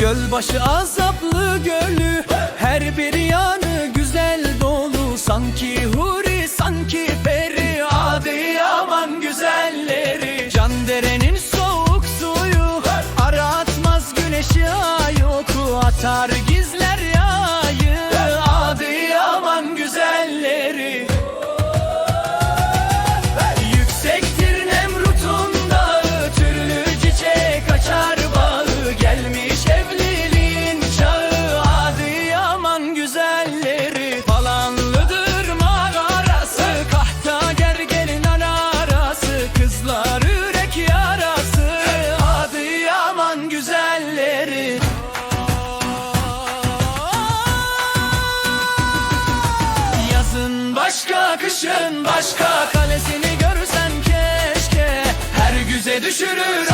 Gölbaşı azaplı gölü Her bir yanı güzel dolu. Sanki huri sanki peri Adıyaman güzelleri. Can derenin soğuk suyu Aratmaz güneşi ay oku Atar gizler yazın başka kışın başka Kalesini görürsen keşke. Her güze düşürür